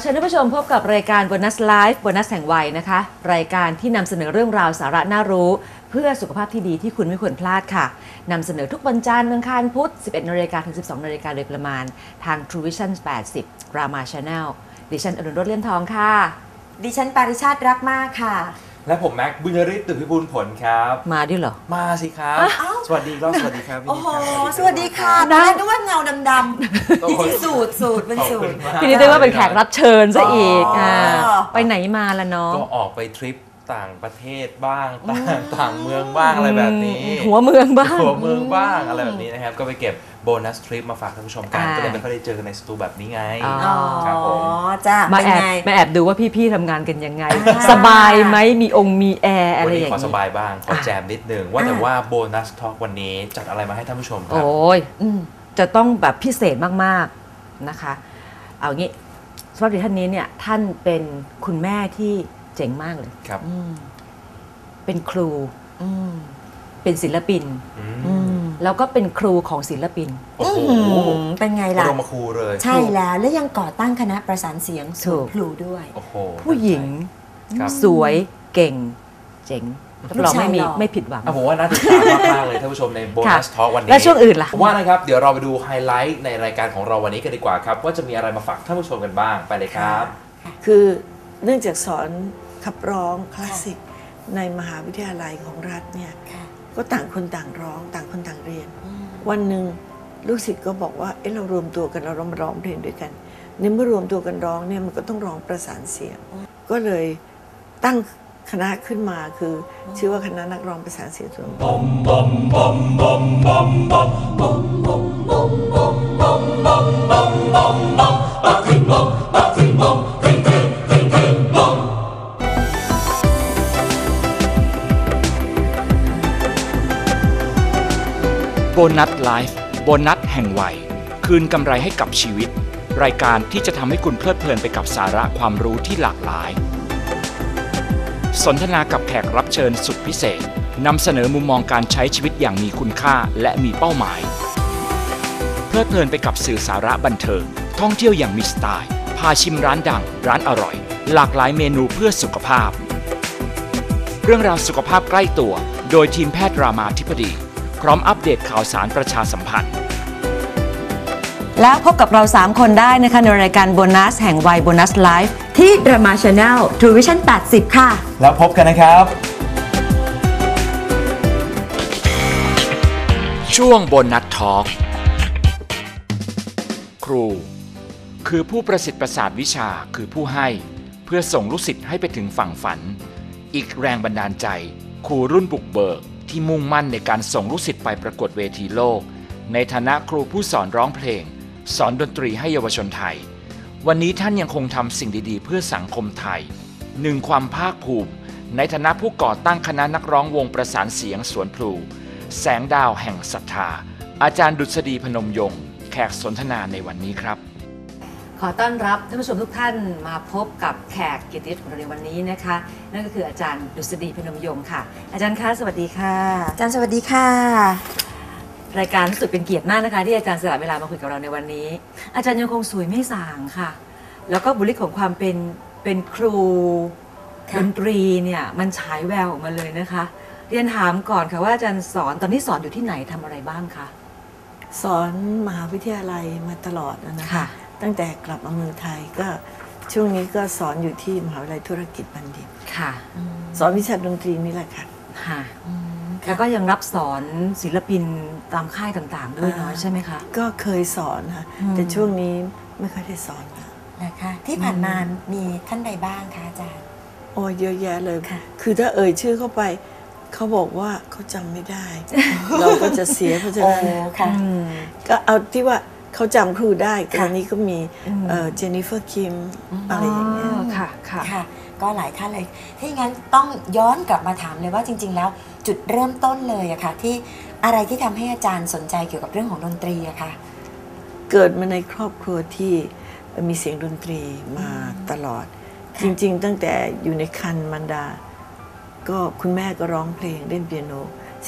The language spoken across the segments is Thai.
เชิญท่านผู้ชมพบกับรายการ Bonus Life Bonus แห่งวัยนะคะ รายการที่นำเสนอเรื่องราวสาระน่ารู้ เพื่อสุขภาพที่ดีที่คุณไม่ควรพลาดค่ะนำเสนอทุกวันจันทร์อังคารพุธ 11นาฬิกาถึง 12นาฬิกาโดยประมาณ ทาง True Vision 80 Rama Channel ดิฉันอรุณรถเลี่ยมทองค่ะ ดิฉันปาริชาติรักมากค่ะ และผมแม็กบุญยริศตุพิบูลผลครับ มาด้วยเหรอ มาสิครับ สวัสดีรอบสวัสดีครับพี่โอ้นิดโหครับสวัสดีค่ะนะตอนแรกนึกว่าเงาดำๆจริงๆสูตรสูตรเป็นขอบสูคุตณรมากทีนี้ได้ว่าเป็นแขกรับเชิญซะอีกอ๋ออ่าไปไหนมาละน้อง ก็ออกไปทริปต่างประเทศบ้างต่างต่างเมืองบ้างอะไรแบบนี้ หัวเมืองบ้างหัวเมืองบ้างอะไรแบบนี้นะครับ ก็ไปเก็บ โบนัสทริปมาฝากท่านผู้ชมกัน อ่า ก็เลยไม่ค่อยได้เจอกันในสตูแบบนี้ไงอ๋ออ๋อครับผม จ้ามาเป็นแอบไง มาแอบดูว่าพี่ๆทำงานกันยังไง อ่า สบายไหมมีองค์มีแอร์อะไรวันอนี้ย่างขอสนี้บายบ้าง ขอแจมนิดนึง ว่าแต่ว่าโบนัสทอล์กวันนี้จัดอะไรมาให้ท่านผู้ชมครับ โอ้ยจะต้องแบบพิเศษมากๆนะคะ เอางี้สำหรับท่านนี้เนี่ยท่านเป็นคุณแม่ที่เจ๋งมากเลย ครับเป็นครู เป็นศิลปินอืมแล้วก็เป็นครูของศิลปิน โอ้โหอื้อหือเป็นไงบล่ะรมครูเลยใช่แล้วและยังก่อตั้งคณะประสานเสียงถูสูกพลูด้วย โอ้โห ผู้หญิงครับ สวยเก่ง เจ๋งรับรองไม่มีลูกชายหล่อ ไม่ผิดหวัง อะผมว่าน่าติดตามมากๆเลยท่านผู้ชมในโบนัสค่ะทอล์กวันนี้แล้วช่วงอื่นล่ะ ผมว่านะครับ เดี๋ยวเราไปดูไฮไลท์ในรายการของเราวันนี้กันดีกว่าครับ ว่าจะมีอะไรมาฝากท่านผู้ชมกันบ้างไปเลยครับ คือเนื่องจากสอนขับร้องคลาสสิกในมหาวิทยาลัยของรัฐเนี่ย ค่ะ ก็ต่างคนต่างร้อง ต่างคนต่างเรียน วันหนึ่งลูกศิษย์ก็บอกว่าเอ๊ะเรารวมตัวกันเรามาร้องเพลงด้วยกันในเมื่อรวมตัวกันร้องเนี่ยมันก็ต้องร้องประสานเสียง ก็เลยตั้งคณะขึ้นมาคือชื่อว่าคณะนักร้องประสานเสียงส่วนบุค โบนัสไลฟ์โบนัสแห่งวัย คืนกำไรให้กับชีวิต รายการที่จะทำให้คุณเพลิดเพลินไปกับสาระความรู้ที่หลากหลาย สนทนากับแขกรับเชิญสุดพิเศษนำเสนอมุมมองการใช้ชีวิตอย่างมีคุณค่าและมีเป้าหมาย เพลิดเพลินไปกับสื่อสาระบันเทิงท่องเที่ยวอย่างมีสไตล์ พาชิมร้านดัง ร้านอร่อย หลากหลายเมนูเพื่อสุขภาพ เรื่องราวสุขภาพใกล้ตัว โดยทีมแพทย์รามาธิบดี ร้อมอัปเดตข่าวสารประชาสัมพันธ์ แล้วพบกับเรา 3 คนได้นะคะในรายการโบนัสแห่งวัยโบนัสไลฟ์ที่ Drama Channel True Vision 80 ค่ะ แล้วพบกันนะครับ ช่วงโบนัสทอล์กครู คือผู้ประสิทธิ์ประสาทวิชาคือผู้ให้ เพื่อส่งลูกศิษย์ให้ไปถึงฝั่งฝัน อีกแรงบันดาลใจ ครูรุ่นบุกเบิก ที่มุ่งมั่นในการส่งลูกศิษย์ไปประกวดเวทีโลก ในฐานะครูผู้สอนร้องเพลง สอนดนตรีให้เยาวชนไทย วันนี้ท่านยังคงทำสิ่งดีๆ เพื่อสังคมไทยหนึ่งความภาคภูมิ ในฐานะผู้ก่อตั้งคณะนักร้องวงประสานเสียงสวนพลู แสงดาวแห่งศรัทธา อาจารย์ดุษฎีพนมยงค์แขกสนทนาในวันนี้ครับ อต้อนรับท่านผู้ชมทุกท่านมาพบกับแขกเกียรติยศของเราในวันนี้นะคะ นั่นก็คืออาจารย์ดุษฎีพนมยงค์ค่ะ อาจารย์คะสวัสดีค่ะ อาจารย์สวัสดีค่ะ รายการรู้สึกเป็นเกียรติมากนะคะ ที่อาจารย์สละเวลามาคุยกับเราในวันนี้ อาจารย์ยังคงสวยไม่สางค่ะ แล้วก็บุคลิกของความเป็นเป็นครูค่ะดนตรีเนี่ยมันฉายแววออกมาเลยนะคะ เรียนถามก่อนค่ะว่าอาจารย์สอนตอนนี้สอนอยู่ที่ไหนทำอะไรบ้างคะสอนมหาวิทยาลัยมาตลอดนะค่ะคะ ตั้งแต่กลับมาเมืองไทยก็ช่วงนี้ก็สอนอยู่ที่มหาวิทยาลัยธุรกิจบัณฑิต ค่ะสอนวิชาดนตรีนี่แหละค่ะค่ะแล้วก็ยังรับสอนศิลปินตามค่ายต่างๆ ด้วยเนาะอ่าใช่ไหมคะ ก็เคยสอนค่ะอืมแต่ช่วงนี้ไม่ค่อยได้สอนค่ะนะคะที่ผ่านมามีท่านใดบ้างคะอาจารย์ โอ้ยเยอะแยะเลยค่ะ คือถ้าเอ่ยชื่อเข้าไป เขาบอกว่าเขาจำไม่ได้ เราก็จะเสียเพราะฉะโอ้นั้นค่ะอืมก็เอาที่ว่า เขาจำครูได้ตค่ะอนนี้ก็มีเจนนิเฟอร์คิมอะไรอย่างเงี้ยค่ะค่ะค่ะ ก็หลายท่านเลยถ้าอย่างนั้นต้องย้อนกลับมาถามเลยว่าจริง ๆ แล้วจุดเริ่มต้นเลยอะค่ะ ที่อะไรที่ทำให้อาจารย์สนใจเกี่ยวกับเรื่องของดนตรีอะค่ะ เกิดมาในครอบครัวที่มีเสียงดนตรีมาตลอด จริง ๆ ตั้งแต่อยู่ในคันมันดา ก็คุณแม่ก็ร้องเพลงเล่นเปียโน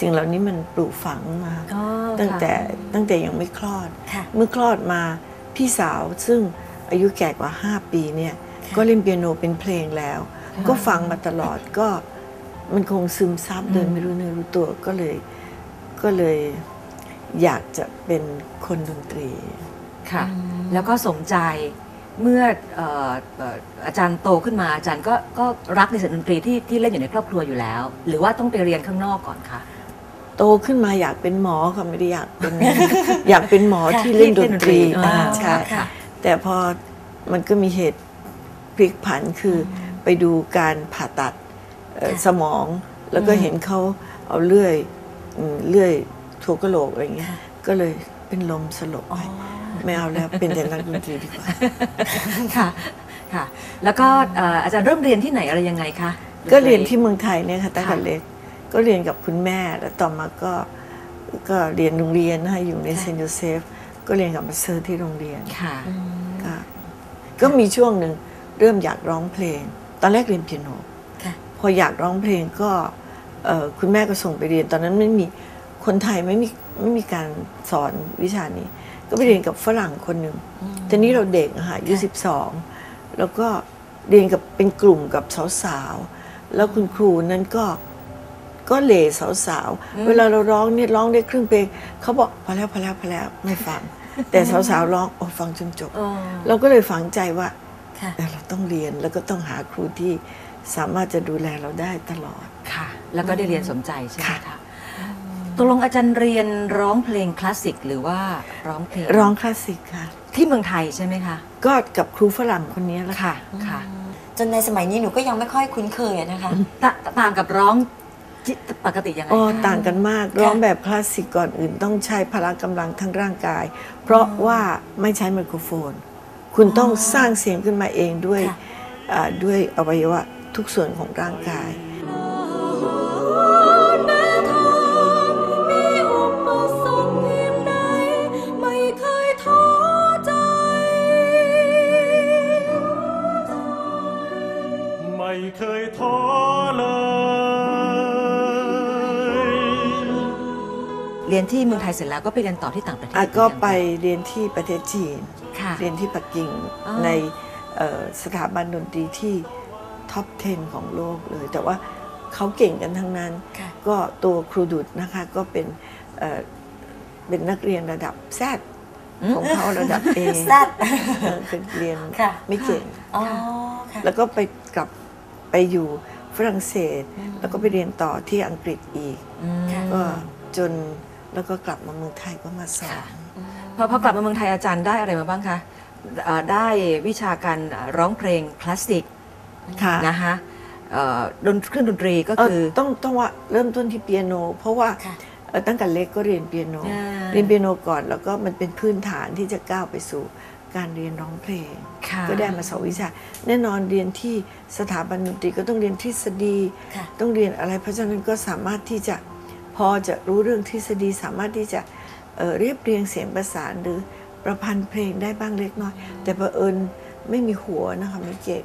สิ่งเหล่านี้มันปลูกฝังมาอ๋อตั้งค่ะแต่ตั้งแต่ยังไม่คลอดค่ะเมื่อคลอดมาพี่สาวซึ่งอายุแก่กว่า 5 ปีเนี่ยก็เล่นเปียโนเป็นเพลงแล้ว ก็ฟังมาตลอดก็มันคงซึมซับโดยไม่รู้เนื้อรู้ตัวก็เลยก็เลยอยากจะเป็นคนดนตรีค่ะ แล้วก็สมใจเมื่อเอ่อเอ่ออาจารย์โตขึ้นมาอาจารย์ก็ก็รักในเสียงดนตรีที่ที่เล่นอยู่ในครอบครัวอยู่แล้ว หรือว่าต้องไปเรียนข้างนอกก่อนคะ โตขึ้นมาอยากเป็นหมอค่ะไม่ได้อยากเป็น อยากเป็นหมอที่เล่นดนตรีอ่าอ่าใช่ค่ะแต่พอมันก็มีเหตุพลิกผันคืออไปดูการผ่าตัดเอ่อค่ะสมอง แล้วก็เห็นเขาเอาเลื่อยอืมเลื่อยทัวกระโหลกอะไรเงี้ย ก็เลยเป็นลมสลบไปไม่เอาแล้วเป็นแต่นักดนตรีดีกว่าค่ะค่ะ แล้วก็เอ่ออาจารย์เริ่มเรียนที่ไหนอะไรยังไงคะก็เรียนที่เมืองไทยเนี่ยค่ะตั้งแต่ค่ะเล็ก ก็เรียนกับคุณแม่ แล้วต่อมาก็ก็เรียนโรงเรียนนะคะอยู่ในเซนต์โยเซฟ ก็เรียนกับมาสเตอร์ที่โรงเรียนค่ะ ก็ก็มีช่วงหนึ่งเริ่มอยากร้องเพลง ตอนแรกเรียนเปียโนค่ะพออยากร้องเพลงก็เอ่อคุณแม่ก็ส่งไปเรียน ตอนนั้นไม่มีคนไทยไม่มีไม่มีการสอนวิชานี้ ก็ไปเรียนกับฝรั่งคนหนึ่งทีนี้เราเด็กอะค่ะอายุสิบสองแล้วก็เรียนกับเป็นกลุ่มกับสาวๆแล้วคุณครูนั้นก็ ก็เหล่สาวๆ เวลาเราร้องเนี่ยร้องได้ครึ่งเพลงเขาบอกพอแล้วพอแล้วพอแล้วไม่ฟัง แต่สาวๆร้องโอ้ฟังจนจบ เราก็เลยฝังใจว่าค่ะเออเราต้องเรียนแล้วก็ต้องหาครูที่สามารถจะดูแลเราได้ตลอดค่ะ แล้วก็ได้เรียนสมใจใช่ไหมค่ะคะตกลงอาจารย์เรียนร้องเพลงคลาสสิกหรือว่าร้องเพลงร้องคลาสสิกค่ะ ที่เมืองไทยใช่ไหมคะก็กับครูฝรั่งคนนี้แหละค่ะค่ะค่ะจนในสมัยนี้หนูก็ยังไม่ค่อยคุ้นเคยอะนะคะตะต่างกับร้องจิ ปกติยังไงอ๋อคะต่างกันมาก ร้องแบบคลาสสิกก่อนอื่น ต้องใช้พละกำลังทั้งร่างกาย เพราะว่าไม่ใช้ไมโครโฟน คุณต้องสร้างเสียงขึ้นมาเองด้วยค่ะอ่าด้วยอวัยวะทุกส่วนของร่างกายแม้ทางมีอุปสรรคเพียงใดไม่เคยท้อ เคยท้อเลยเรียนที่เมืองไทยเสร็จแล้วก็ไปเรียนต่อที่ต่างประเทศอะก็เหมือนนไปเรียนที่ประเทศจีน ค่ะ เรียนที่ปักกิ่งอ๋อ ในเอ่อสถาบันดนตรีที่ท็อป 10 ของโลกเลย แต่ว่าเขาเก่งกันทั้งนั้น ค่ะ ก็ตัวครูดุดนะคะก็เป็นเอ่อเป็นนักเรียนระดับแซดของเขาระดับเอแซ่บคือเรียนค่ะ ไม่เก่ง อ๋อค่ะ แล้วก็ไปกลับไปอยู่ฝรั่งเศส แล้วก็ไปเรียนต่อที่อังกฤษอีก อืมค่ะก็จน แล้วก็กลับมาเมืองไทยก็มาสอนพอพอกลับมาเมืองไทยอาจารย์ได้อะไรมาบ้างคะเอ่อได้วิชาการร้องเพลงคลาสสิกค่ะ นะคะเอ่อดนเครื่องดนตรีก็เอ่อคือ ต้องต้องว่าเริ่มต้นที่เปียโน เพราะว่าค่ะ เอ่อตั้งแต่เล็กก็เรียนเปียโน อ่า เรียนเปียโนก่อนแล้วก็มันเป็นพื้นฐานที่จะก้าวไปสู่การเรียนร้องเพลง ค่ะ ก็ได้มาสองวิชา แน่นอนเรียนที่สถาบันดนตรีก็ต้องเรียนทฤษฎี ค่ะ ต้องเรียนอะไรเพราะฉะนั้นก็สามารถที่จะ พอจะรู้เรื่องทฤษฎีสามารถที่จะเอ่อเรียบเรียงเสียงประสานหรือประพันธ์เพลงได้บ้างเล็กน้อย แต่เผอิญไม่มีหัวนะคะไม่เก่ง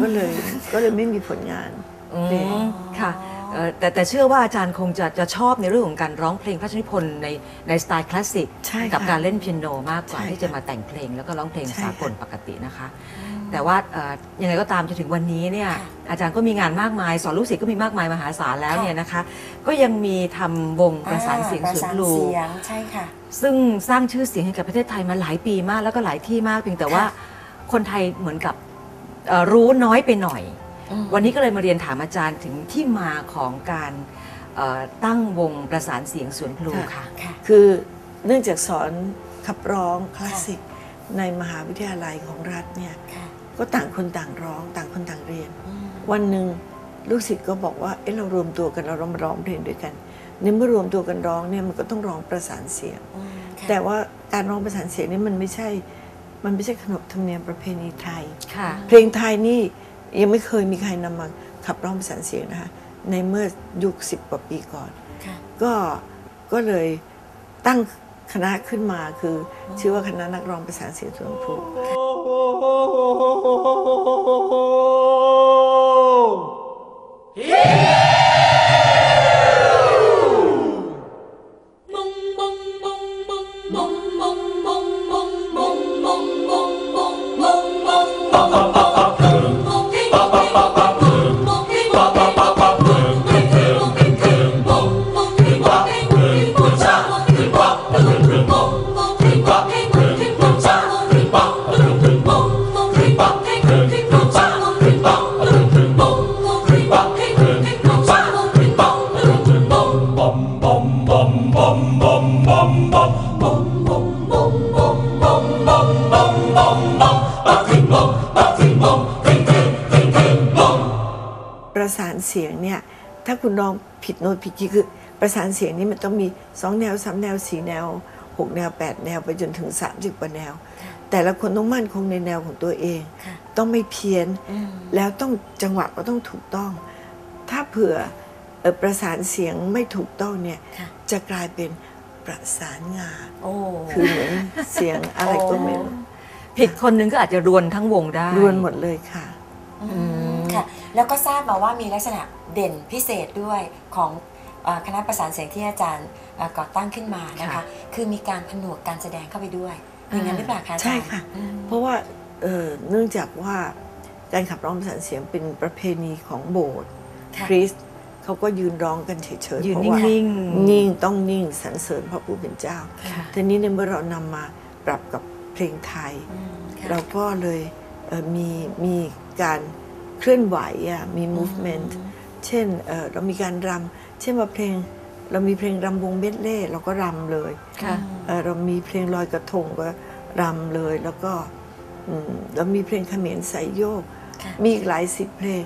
ก็เลยก็เลยไม่มีผลงานอืเพลงมค่ะเอ่อแต่แต่เชื่อว่าอาจารย์คงจะจะชอบในเรื่องของการร้องเพลงพระราชนิพนธ์ในในสไตล์คลาสสิกใช่ค่ะกับการเล่นเปียโนมากกว่าใช่ที่จะค่ะมาแต่งเพลงแล้วก็ร้องเพลงใช่สากลค่ะปกตินะคะ แต่ว่าเอ่อยังไงก็ตามจนถึงวันนี้เนี่ยค่ะอาจารย์ก็มีงานมากมาย สอนลูกศิษย์ก็มีมากมายมหาศาลแล้วค่ะ เนี่ยนะคะ ก็ยังมีทำวงประสานเสียงอ่สุนประทรูเสียงใช่ค่ะ ซึ่งสร้างชื่อเสียงให้กับประเทศไทยมาหลายปีมากแล้วก็หลายที่มากเพียงแต่ว่าค่ะ คนไทยเหมือนกับเอ่อรู้น้อยไปหน่อย อืม วันนี้ก็เลยมาเรียนถามอาจารย์ถึงที่มาของการเอ่อตั้งวงประสานเสียงสวนพลูค่ะ ค่ะ คือเนื่องจากสอนขับร้องคลาสสิกในมหาวิทยาลัยของรัฐเนี่ย ค่ะ ก็ต่างคนต่างร้อง ต่างคนต่างเรียนอืมวันหนึ่งลูกศิษย์ก็บอกว่าเอ๊ะเรารวมตัวกันเราร้องร้องเพลงด้วยกันในเมื่อรวมตัวกันร้องเนี่ยมันก็ต้องร้องประสานเสียงอืมค่ะแต่ว่าการร้องประสานเสียงนี่มันไม่ใช่ มันไม่ใช่ขนบธรรมเนียมประเพณีไทยค่ะเพลงไทยนี่ยังไม่เคยมีใครนำมาขับร้องประสานเสียงนะคะในเมื่อยุคสิบกว่าปีก่อนค่ะก็ก็เลยตั้งคณะขึ้นมาคืออชื่อว่าคณะนักร้องประสานเสียงสวนพ Oh! Yeah! ประสานเสียงเนี่ยถ้าคุณร้องผิดโน้ตผิดคีย์คือประสานเสียงนี้มันต้องมีสองแนวสามแนวสี่แนวหกแนวแปดแนวไปจนถึงสามสิบกว่าแนว แต่ละคนต้องมั่นคงในแนวของตัวเองค่ะต้องไม่เพี้ยนอืมแล้วต้องจังหวะก็ต้องถูกต้อง ถ้าเผื่อเอ่อประสานเสียงไม่ถูกต้องเนี่ยค่ะจะกลายเป็น ประสานงาโอ้คือเหมือนเสียงอะไรก็ไม่รู้ผิดคนหนึงก็อาจจะรวนทั้งวงได้รวนหมดเลยค่ะอืมค่ะ แล้วก็ทราบมาว่ามีลักษณะเด่นพิเศษด้วยของเอ่อคณะประสานเสียงที่อาจารย์เอ่อก่อตั้งขึ้นมานะคะค่ะคือมีการผนวกการแสดงเข้าไปด้วยอย่างนั้นหรือเปล่าคะอาจารย์ใช่ค่ะอืมเพราะว่าเอ่อเนื่องจากว่าการขับร้องประสานเสียงเป็นประเพณีของโบสถ์ค่ะคริสต์ เขาก็ยืนร้องกันเฉยๆยืนเพราะว่านิ่งๆ นิ่งต้องนิ่งสรรเสริญพระผู้เป็นเจ้าค่ะทีนี้ในเมื่อเรานำมาปรับกับเพลงไทยอืมค่ะเราก็เลยเอ่อมีมีการเคลื่อนไหวอะมี movement เช่นเอ่อเรามีการรำเช่นว่าเพลง เรามีเพลงรำวงเบ็ดเล่เราก็รำเลยค่ะ เอ่อเรามีเพลงลอยกระทงก็รำเลยแล้วก็อืมเรามีเพลงเขมรสายโยกค่ะ มีอีกหลายสิบเพลง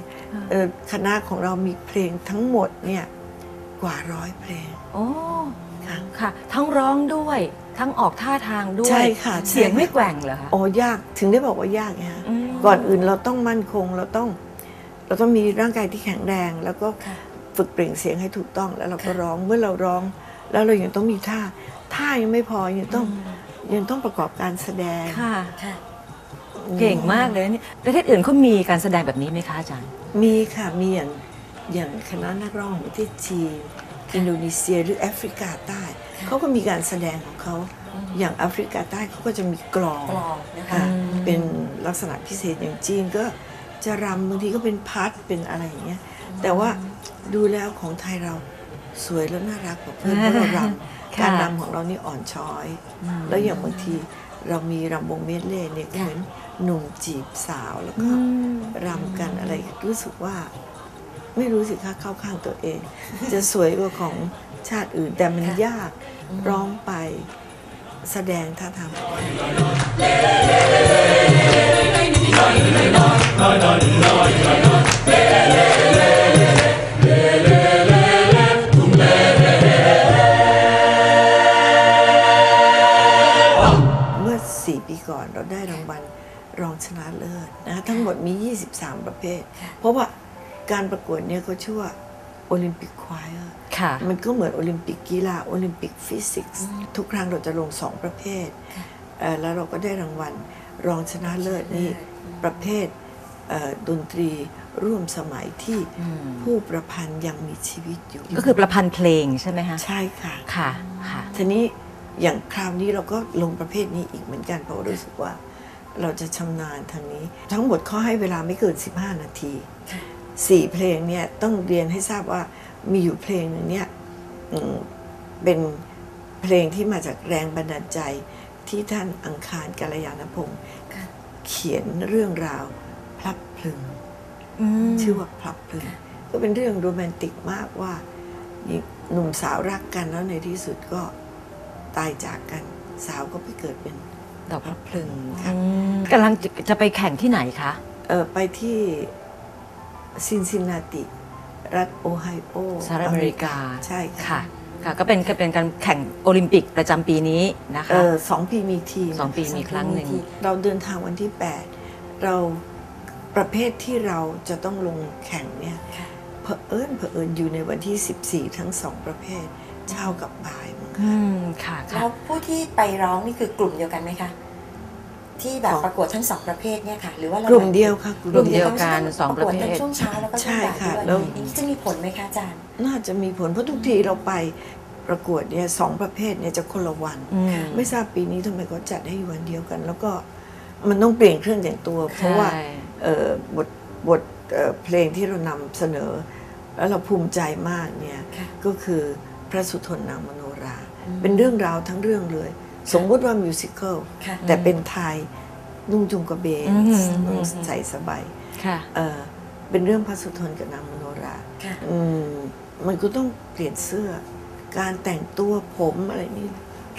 เอ่อคณะของเรามีเพลงทั้งหมดเนี่ยกว่าร้อยเพลงโอ้ค่ะค่ะ ทั้งร้องด้วยทั้งออกท่าทางด้วยใช่ค่ะใช่เสียงไม่แกว่งเหรอคะโอ้ยากถึงได้บอกว่ายากไงฮะอืมก่อนอื่นเราต้องมั่นคงเราต้อง เราต้องมีร่างกายที่แข็งแรง แล้วก็ค่ะฝึกเปล่งเสียงให้ถูกต้องแล้วเราก็ร้องเมื่อเราร้อง แล้วเรายังต้องมีท่าท่ายังไม่พอยังต้องยังต้องประกอบการแสดงค่ะค่ะ เก่งมากเลยนี่ประเทศอื่นเขามีการแสดงแบบนี้ไหมคะอาจารย์ มีค่ะ มีอย่างอย่างคณะนักร้องของประเทศจีนอินโดนีเซียหรือแอฟริกาใต้ เขาก็มีการแสดงของเขาอย่างแอฟริกาใต้เขาก็จะมีกลองกลองนะคะค่ะเป็นลักษณะพิเศษอย่างจีนก็จะรำบางทีก็เป็นพัดเป็นอะไรอย่างเงี้ยแต่ว่าดูแล้วของไทยเราสวยแล้วน่ารักกว่าเพื่อนเพราะเรารำค่ะการรำของเรานี่อ่อนช้อย แล้วอย่างบางทีเรามีรำวงเมดเล่เนี่ยก็เหมือน หนุ่มจีบสาวแล้วก็รำกันอะไรรู้สึกว่า ไม่รู้สิคะเข้าข้างตัวเอง จะสวยกว่าของชาติอื่น แต่มันยากร้องไปแสดงท่าทาง 23ประเภทเพราะว่าการประกวดเนี่ยเขาชื่อว่าโอลิมปิกควายค่ะมันก็เหมือนโอลิมปิกกีฬาโอลิมปิกฟิสิกส์ทุกครั้งเราจะลงสองประเภทเอ่อแล้วเราก็ได้รางวัลรองชนะเลิศนี่ประเภทเอ่อดนตรีร่วมสมัยที่ผู้ประพันธ์ยังมีชีวิตอยู่ ก็คือประพันธ์เพลงใช่ไหมคะใช่ค่ะค่ะค่ะทีนี้อย่างคราวนี้เราก็ลงประเภทนี้อีกเหมือนกันเพราะว่ารู้สึกว่า เราจะชำนาญทางนี้ ทั้งหมดเขาให้เวลาไม่เกิน 15 นาทีสี่เพลงเนี่ยต้องเรียนให้ทราบว่ามีอยู่เพลงหนึงเนี่ยอืมเป็นเพลงที่มาจากแรงบันดาลใจที่ท่านอังคารกัลยาณพงศ์เขียนเรื่องราวพลับพลึงชื่อว่าพลับพลึงก็เป็นเรื่องโรแมนติกมากว่าหนุ่มสาวรักกันแล้วในที่สุดก็ตายจากกัน สาวก็ไปเกิดเป็น ดอกพลับพลึงค่ะอืมกำลังจะจะไปแข่งที่ไหนคะ เออไปที่ซินซินนาติ รัฐโอไฮโอสหรัฐอเมริกา ใช่ค่ะ ค่ะ ก็เป็นก็เป็นการแข่งโอลิมปิกประจำปีนี้นะเอคะ อสองปีมีทีมสองปีมีครั้งหนึ่งเราเดินทางวันที่ 8 เราประเภทที่เราจะต้องลงแข่งเนี่ยเผอิญเผอิญอยู่ในวันที่ 14 ทั้งสองประเภทเช้ากับบ่ายมั้ งอืคะมค่ะ แล้ค่ะวผู้ที่ไปร้องนี่คือกลุ่มเดียวกันไหมคะ ที่แบบของประกวดทั้งสองประเภทเนี่ยค่ะ หรือว่าเรากลุ่มเดียวค่ะกลุ่มเดียวกันสองประเภทกวดทั้งช่วงเช้าแล้วก็ช่วงบ่ายใช่ค่ะด้วยแล้วอย่างนี้จะมีผลไหมคะอาจารย์ น่าจะมีผลเพราะทุกทีเราไปประกวดเนี่ยสองประเภทเนี่ยจะคนละวัน อืม ไม่ทราบปีนี้ทำไมเขาจัดให้อยู่วันเดียวกัน แล้วก็มันต้องเปลี่ยนเครื่องแต่งตัว เพราะว่า ใช่ เอ่อบทบทเอ่อเพลงที่เรานำเสนอ แล้วเราภูมิใจมากเนี่ย ค่ะ ก็คือพระสุทนนางมโนรา เป็นเรื่องราวทั้งเรื่องเลย สมมติว่ามิวสิควลค่ะแต่เป็นไทยนุ่งจุงกระเบนอืมนุ่งใส่สบายค่ะเอ่อเป็นเรื่องพระสุทนกับนางมโนราค่ะอืมมันก็ต้องเปลี่ยนเสื้อ การแต่งตัวผมอะไรนี่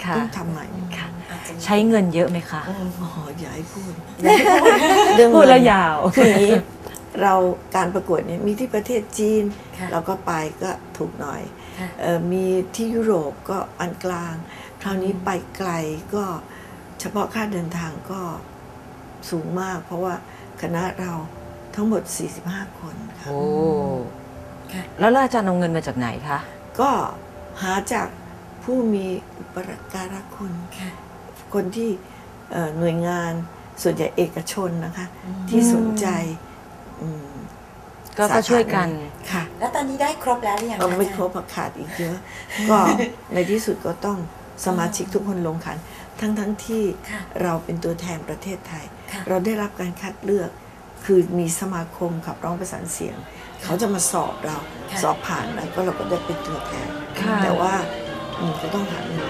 ค่ะต้องทำใหม่ค่ะอาจจะใช้เงินเยอะไหมคะอืมอ๋ออย่าให้พูดเรื่องพูดเงินแล้วยาวคืออย่างนี้เราการประกวดเนี่ยมีที่ประเทศจีนค่ะเราก็ไปก็ถูกหน่อยค่ะเอ่อ มีที่ยุโรปก็อันกลาง คราวนี้ไปไกลก็เฉพาะค่าเดินทางก็สูงมาก เพราะว่าคณะเราทั้งหมด 45 คนค่ะโอ้ค่ะแล้วแล้วอาจารย์เอาเงินมาจากไหนคะ ก็หาจากผู้มีอุปการะคุณค่ะคนที่เอ่อหน่วยงานส่วนใหญ่เอกชนนะคะอืมที่สนใจอืม ก็สาขาก็ช่วยกัน ค่ะแล้วตอนนี้ได้ครบแล้วหรือยังเอาคะไม่อาจาย์ครบอะขาดอีกเยอะ ก็ในที่สุดก็ต้องสมาชิกทุกคนลงขัน ทั้งทั้งๆที่ค่ะ เราเป็นตัวแทนประเทศไทย ค่ะ เราได้รับการคัดเลือก คือมีสมาคมขับร้องประสานเสียง เขาจะมาสอบเรา ค่ะ สอบผ่านแล้วก็เราก็ได้เป็นตัวแทน ค่ะ แต่ว่าอืมก็ต้องหาเงิน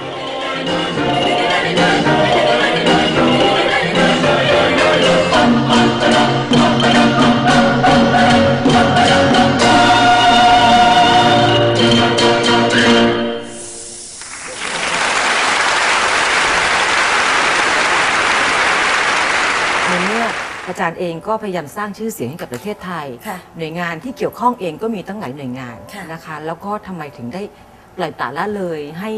ในเมื่ออาจารย์เองก็พยายามสร้างชื่อเสียงให้กับประเทศไทย ค่ะหน่วยงานที่เกี่ยวข้องเองก็มีตั้งหลายหน่วยงานค่ะ นะคะ แล้วก็ทำไมถึงได้ปล่อยปละละเลยให้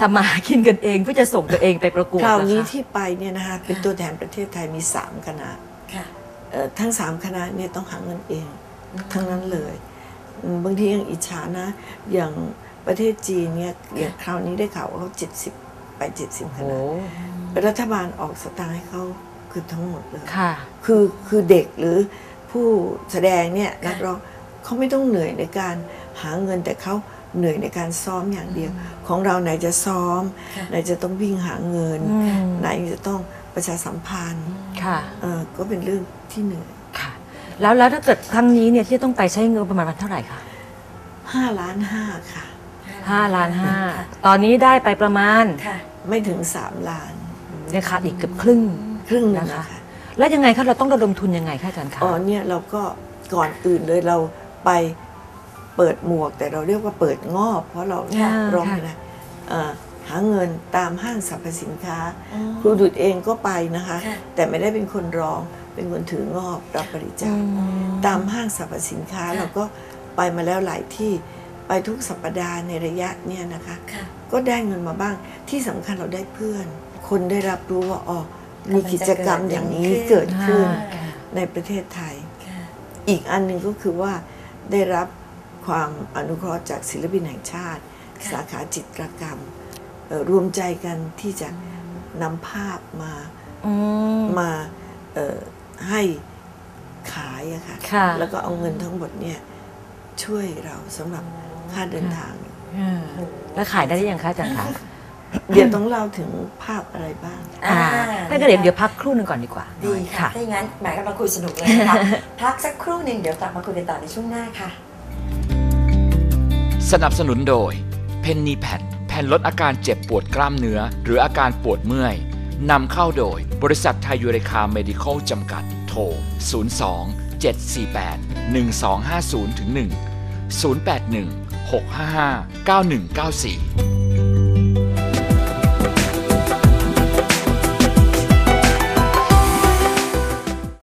ทำมาหากินกันเองเพื่อจะส่งตัวเองไปประกวดคราวนี้ล่ะคะที่ไปเนี่ยนะคะเป็นตัวแทนประเทศไทยมีสามคณะค่ะ เอ่อทั้งสามคณะเนี่ยต้องหาเงินเอง ทั้งนั้นเลยอืมบางทียังอิจฉานะ อย่างประเทศจีนเนี่ยอย่างคราวนี้ได้ข่าวว่าเขาเจ็ดสิบไปเจ็ดสิบคโอ้ณะรัฐบาลออกสตางค์ให้เขาคือทั้งหมดเลย ค่ะ คือคือเด็กหรือผู้แสดงเนี่ยนักร้องเขาไม่ต้องเหนื่อยในการหาเงินแต่เขา เหนื่อยในการซ้อมอย่างเดียว ของเราไหนจะซ้อมค่ะไหนจะต้องวิ่งหาเงินอืมไหนจะต้องประชาสัมพันธ์ค่ะเอ่อก็เป็นเรื่องที่เหนื่อยค่ะ แล้วแล้วถ้าเกิดครั้งนี้เนี่ยที่ต้องไปใช้เงินประมาณเท่าไหร่คะห้าล้านห้าค่ะห้าล้านห้าค่ะตอนนี้ได้ไปประมาณค่ะไม่ถึงสามล้านเนี่ยขาดอีกเกือบครึ่งครึ่งหนึงนะคะนะคะ แล้วยังไงคะเราต้องระดมทุนยังไงคะอาจารย์คะอ๋อเนี่ยเราก็ก่อนอื่นเลยเราไป เปิดหมวกแต่เราเรียกว่าเปิดงอบ เพราะเราค่ะร้องค่ะนะเอ่อหาเงินตามห้างสรรพสินค้าอืมครูดุดเองก็ไปนะคะค่ะแต่ไม่ได้เป็นคนร้อง เป็นคนถืองอบรับบริจาคตามห้างสรรพสินค้าค่ะเราก็ไปมาแล้วหลายที่ไปทุกสัปดาห์ในระยะเนี่ยนะคะค่ะก็ได้เงินมาบ้างที่สำคัญเราได้เพื่อน คนได้รับรู้ว่าอ๋อมีกิจกรรมอย่างนี้เกิดขึ้นค่ะในประเทศไทยค่ะอีกอันหนึ่งก็คือว่าได้รับ ความอนุเคราะห์จากศิลปินแห่งชาติค่ะสาขาจิตรกรรมเอ่อรวมใจกันที่จะนำภาพมาอืมมาเอ่อให้ขายอะค่ะค่ะ แล้วก็เอาเงินทั้งหมดเนี่ยช่วยเราสำหรับค่าเดินทางอืมแล้วขายได้หรือยังคะอาจารย์คะเดี๋ยวต้องเล่าถึงภาพอะไรบ้างอ่าถ้าเกิดเดี๋ยวเดี๋ยวพักครู่หนึ่งก่อนดีกว่า ดีค่ะ ถ้าอย่างนั้นแหมกำลังคุยสนุกเลยนะคะ พักสักครู่หนึ่งเดี๋ยวกลับมาคุยกันต่อในช่วงหน้าค่ะ สนับสนุนโดยเพนนีแพดแผ่นลดอาการเจ็บปวดกล้ามเนื้อ หรืออาการปวดเมื่อยนำเข้าโดยบริษัทไทยยูเรคาเมดิคอลจำกัด โทร 02 748 1250 1 081 655 9194